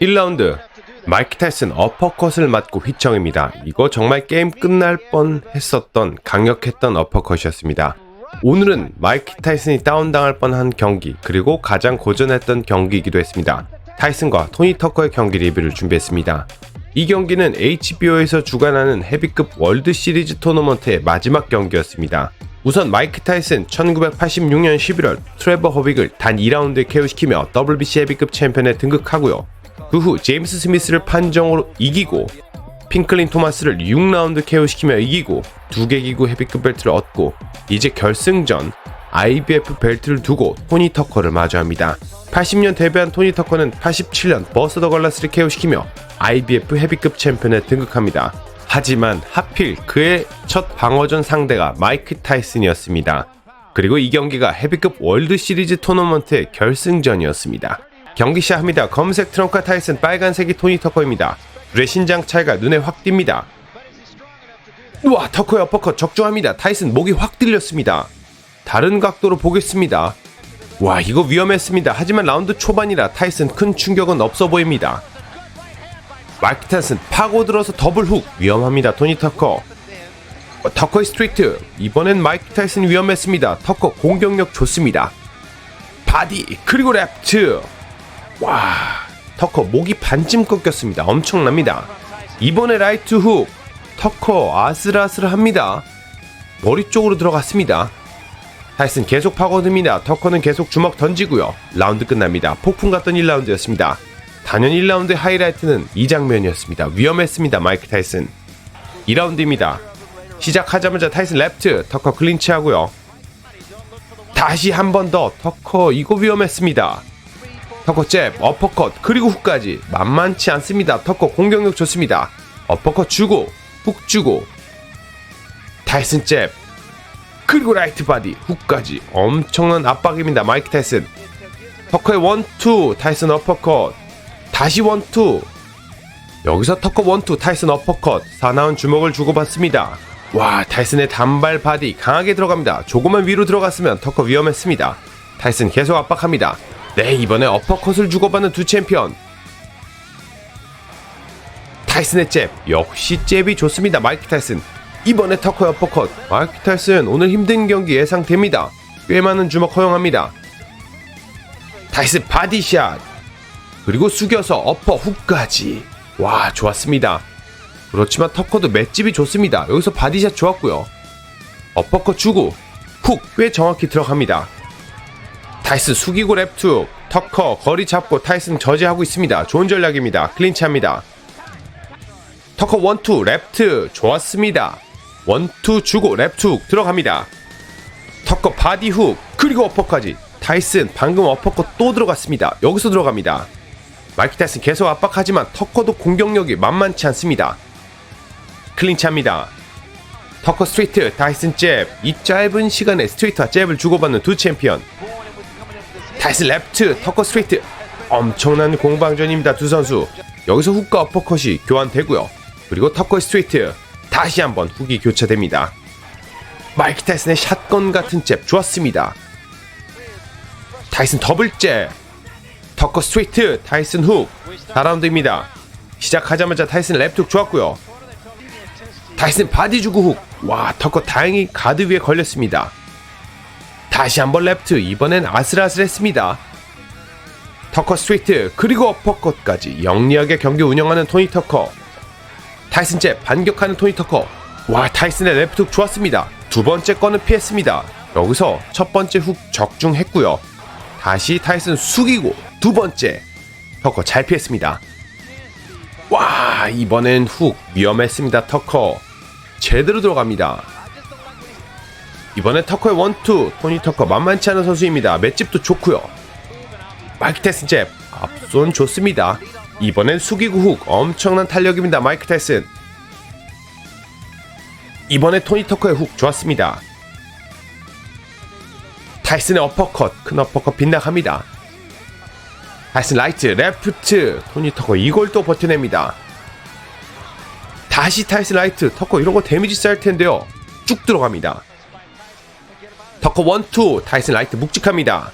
1라운드 마이크 타이슨 어퍼컷을 맞고 휘청입니다. 이거 정말 게임 끝날 뻔 했었던 강력했던 어퍼컷이었습니다. 오늘은 마이크 타이슨이 다운당할 뻔한 경기 그리고 가장 고전했던 경기이기도 했습니다. 타이슨과 토니 터커의 경기 리뷰를 준비했습니다. 이 경기는 HBO에서 주관하는 헤비급 월드 시리즈 토너먼트의 마지막 경기였습니다. 우선 마이크 타이슨 1986년 11월 트레버 허빅을 단 2라운드에 KO시키며 WBC 헤비급 챔피언에 등극하고요. 그 후 제임스 스미스를 판정으로 이기고 핑클린 토마스를 6라운드 KO시키며 이기고 두개 기구 헤비급 벨트를 얻고 이제 결승전 IBF 벨트를 두고 토니 터커를 마주합니다. 80년 데뷔한 토니 터커는 87년 버스 더 걸라스를 KO시키며 IBF 헤비급 챔피언에 등극합니다. 하지만 하필 그의 첫 방어전 상대가 마이크 타이슨이었습니다. 그리고 이 경기가 헤비급 월드 시리즈 토너먼트의 결승전이었습니다. 경기 시작합니다. 검색 트렁크 타이슨, 빨간색이 토니 터커입니다. 둘의 신장 차이가 눈에 확 띕니다. 우와, 터커의 어퍼컷 적중합니다. 타이슨 목이 확 들렸습니다. 다른 각도로 보겠습니다. 와, 이거 위험했습니다. 하지만 라운드 초반이라 타이슨 큰 충격은 없어 보입니다. 마이크 타이슨 파고들어서 더블 훅 위험합니다. 토니 터커. 어, 터커의 스트레이트 이번엔 마이크 타이슨 위험했습니다. 터커 공격력 좋습니다. 바디 그리고 랩트 와 터커 목이 반쯤 꺾였습니다. 엄청납니다. 이번에 라이트 훅 터커 아슬아슬합니다. 머리 쪽으로 들어갔습니다. 타이슨 계속 파고듭니다. 터커는 계속 주먹 던지고요. 라운드 끝납니다. 폭풍 같던 1라운드였습니다. 단연 1라운드의 하이라이트는 이 장면이었습니다. 위험했습니다. 마이크 타이슨. 2라운드입니다. 시작하자마자 타이슨 랩트 터커 클린치하고요. 다시 한 번 더 터커 이거 위험했습니다. 터커 잽, 어퍼컷 그리고 훅까지 만만치 않습니다. 터커 공격력 좋습니다. 어퍼컷 주고 훅 주고 타이슨 잽 그리고 라이트 바디 훅까지 엄청난 압박입니다. 마이크 타이슨 터커의 원투 타이슨 어퍼컷 다시 원투 여기서 터커 원투 타이슨 어퍼컷 사나운 주먹을 주고받습니다. 와 타이슨의 단발 바디 강하게 들어갑니다. 조금만 위로 들어갔으면 터커 위험했습니다. 타이슨 계속 압박합니다. 네 이번에 어퍼컷을 주고받는 두 챔피언. 타이슨의 잽 역시 잽이 좋습니다. 마이크 타이슨 이번에 터커의 어퍼컷 마이크 타이슨 오늘 힘든 경기 예상됩니다. 꽤 많은 주먹 허용합니다. 타이슨 바디샷 그리고 숙여서 어퍼 훅까지 와 좋았습니다. 그렇지만 터커도 맷집이 좋습니다. 여기서 바디샷 좋았고요. 어퍼컷 주고 훅 꽤 정확히 들어갑니다. 타이슨 숙이고 랩투 터커 거리 잡고 타이슨 저지하고 있습니다. 좋은 전략입니다. 클린치합니다. 터커 원투 랩트 좋았습니다. 원투 주고 랩투 들어갑니다. 터커 바디 훅 그리고 어퍼까지 타이슨 방금 어퍼컷 또 들어갔습니다. 여기서 들어갑니다. 마이크 타이슨 계속 압박하지만 터커도 공격력이 만만치 않습니다. 클린치합니다. 터커 스트레이트, 타이슨 잽. 이 짧은 시간에 스트레이트와 잽을 주고받는 두 챔피언. 타이슨 랩트, 터커 스트레이트. 엄청난 공방전입니다. 두 선수. 여기서 훅과 어퍼컷이 교환되고요. 그리고 터커 스트레이트. 다시 한번 훅이 교차됩니다. 마이크 타이슨의 샷건 같은 잽 좋았습니다. 타이슨 더블 잽. 터커 스트레이트, 타이슨 훅. 4라운드입니다. 시작하자마자 타이슨 랩툭 좋았고요. 타이슨 바디 주고 훅. 와, 터커 다행히 가드 위에 걸렸습니다. 다시 한번 랩트. 이번엔 아슬아슬했습니다. 터커 스트레이트 그리고 어퍼컷까지 영리하게 경기 운영하는 토니 터커. 타이슨 잽 반격하는 토니 터커. 와, 타이슨의 랩툭 좋았습니다. 두 번째 거는 피했습니다. 여기서 첫 번째 훅 적중했고요. 다시 타이슨 숙이고 두 번째 터커 잘 피했습니다. 와 이번엔 훅 위험했습니다 터커 제대로 들어갑니다. 이번에 터커의 원투 토니 터커 만만치 않은 선수입니다. 맷집도 좋고요. 마이크 테슨 잽 앞손 좋습니다. 이번엔 숙이고 훅 엄청난 탄력입니다. 마이크 테슨 이번에 토니 터커의 훅 좋았습니다. 타이슨의 어퍼컷 큰 어퍼컷 빗나갑니다. 타이슨 라이트 레프트 토니 터커 이걸 또 버텨냅니다. 다시 타이슨 라이트 터커 이런 거 데미지 쌓일 텐데요. 쭉 들어갑니다. 터커 원투 타이슨 라이트 묵직합니다.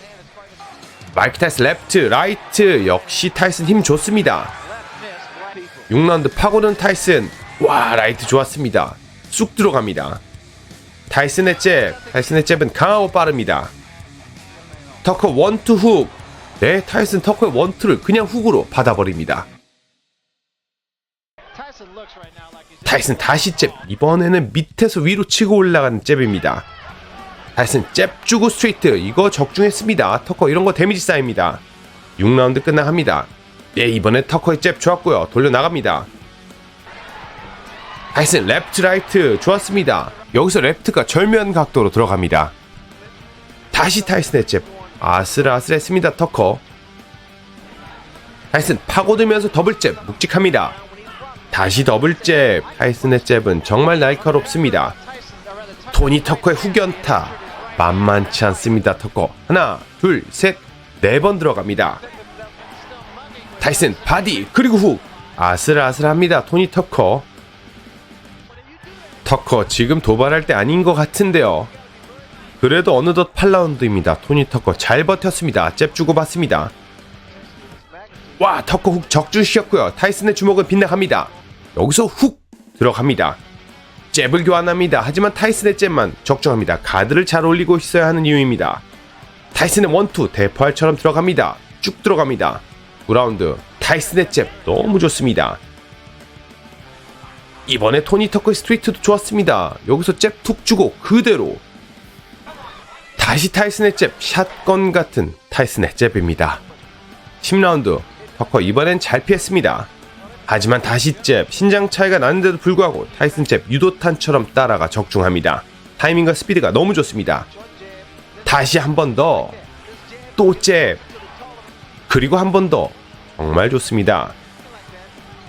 마이크 타이슨 레프트, 라이트 역시 타이슨 힘 좋습니다. 6라운드 파고든 타이슨 와 라이트 좋았습니다. 쑥 들어갑니다. 타이슨의 잽, 타이슨의 잽은 강하고 빠릅니다. 터커 원투 훅. 네, 타이슨 터커의 원투를 그냥 훅으로 받아버립니다. 타이슨 다시 잽. 이번에는 밑에서 위로 치고 올라가는 잽입니다. 타이슨 잽 주고 스트레이트. 이거 적중했습니다. 터커 이런 거 데미지 쌓입니다. 6라운드 끝나갑니다. 예, 이번에 터커의 잽 좋았고요. 돌려 나갑니다. 타이슨 레프트 라이트 좋았습니다. 여기서 레프트가 절면 각도로 들어갑니다. 다시 타이슨의 잽 아슬아슬했습니다. 터커 타이슨 파고들면서 더블 잽 묵직합니다. 다시 더블 잽 타이슨의 잽은 정말 날카롭습니다. 토니 터커의 후견타 만만치 않습니다. 터커 하나 둘 셋 네 번 들어갑니다. 타이슨 바디 그리고 훅 아슬아슬합니다. 토니 터커 터커 지금 도발할 때 아닌 것 같은데요. 그래도 어느덧 8라운드입니다. 토니 터커 잘 버텼습니다. 잽 주고 받습니다. 와 터커 훅 적중 시켰고요. 타이슨의 주먹은 빗나갑니다. 여기서 훅 들어갑니다. 잽을 교환합니다. 하지만 타이슨의 잽만 적중합니다. 가드를 잘 올리고 있어야 하는 이유입니다. 타이슨의 원투 대포알처럼 들어갑니다. 쭉 들어갑니다. 9라운드 타이슨의 잽 너무 좋습니다. 이번에 토니 터커의 스트레이트도 좋았습니다. 여기서 잽 툭 주고 그대로 다시 타이슨의 잽 샷건 같은 타이슨의 잽입니다. 10라운드 터커 이번엔 잘 피했습니다. 하지만 다시 잽 신장 차이가 나는데도 불구하고 타이슨 잽 유도탄처럼 따라가 적중합니다. 타이밍과 스피드가 너무 좋습니다. 다시 한 번 더 또 잽 그리고 한 번 더 정말 좋습니다.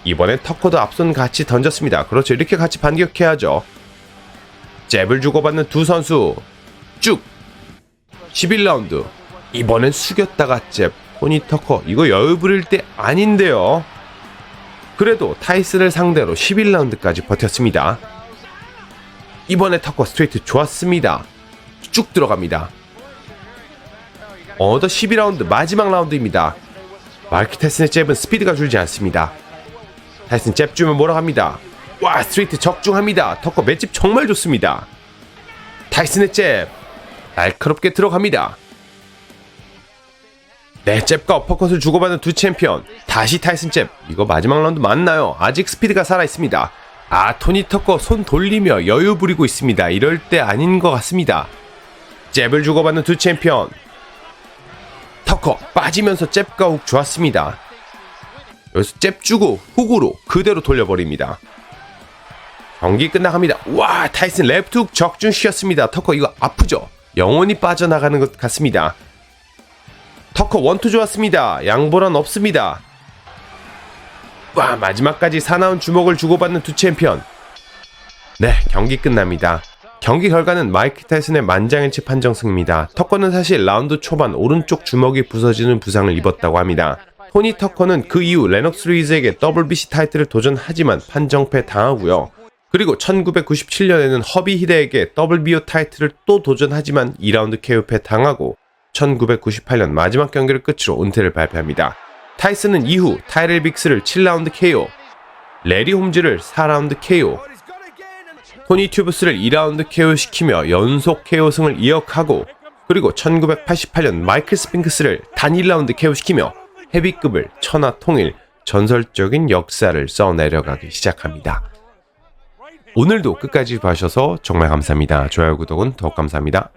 이번엔 터커도 앞손 같이 던졌습니다. 그렇죠. 이렇게 같이 반격해야죠. 잽을 주고받는 두 선수 쭉 11라운드 이번엔 숙였다가 잽 토니 터커 이거 여유 부릴 때 아닌데요. 그래도 타이슨을 상대로 11라운드까지 버텼습니다. 이번에 터커 스트레이트 좋았습니다. 쭉 들어갑니다. 어더 12라운드 마지막 라운드입니다. 마르키 테슨의 잽은 스피드가 줄지 않습니다. 타이슨 잽 주면 몰아갑니다. 와 스트레이트 적중합니다. 터커 맷집 정말 좋습니다. 타이슨의 잽 날카롭게 들어갑니다. 네 잽과 어퍼컷을 주고받는 두 챔피언 다시 타이슨 잽 이거 마지막 라운드 맞나요? 아직 스피드가 살아있습니다. 아 토니 터커 손 돌리며 여유 부리고 있습니다. 이럴 때 아닌 것 같습니다. 잽을 주고받는 두 챔피언 터커 빠지면서 잽과 훅 좋았습니다. 여기서 잽 주고 훅으로 그대로 돌려버립니다. 경기 끝나갑니다. 와 타이슨 레프트 훅 적중시켰습니다. 터커 이거 아프죠? 영원히 빠져나가는 것 같습니다. 터커 원투 좋았습니다. 양보란 없습니다. 와 마지막까지 사나운 주먹을 주고받는 두 챔피언. 네 경기 끝납니다. 경기 결과는 마이크 타이슨의 만장일치 판정 승입니다. 터커는 사실 라운드 초반 오른쪽 주먹이 부서지는 부상을 입었다고 합니다. 토니 터커는 그 이후 레녹스 루이즈에게 WBC 타이틀을 도전하지만 판정패 당하고요. 그리고 1997년에는 허비 히데에게 WBO 타이틀을 또 도전하지만 2라운드 KO패 당하고 1998년 마지막 경기를 끝으로 은퇴를 발표합니다. 타이슨은 이후 타이렐 빅스를 7라운드 KO, 레리 홈즈를 4라운드 KO, 토니 튜브스를 2라운드 KO 시키며 연속 KO승을 이어가고 그리고 1988년 마이클 스핑크스를 단 1라운드 KO 시키며 헤비급을 천하 통일 전설적인 역사를 써내려가기 시작합니다. 오늘도 끝까지 봐주셔서 정말 감사합니다. 좋아요, 구독은 더욱 감사합니다.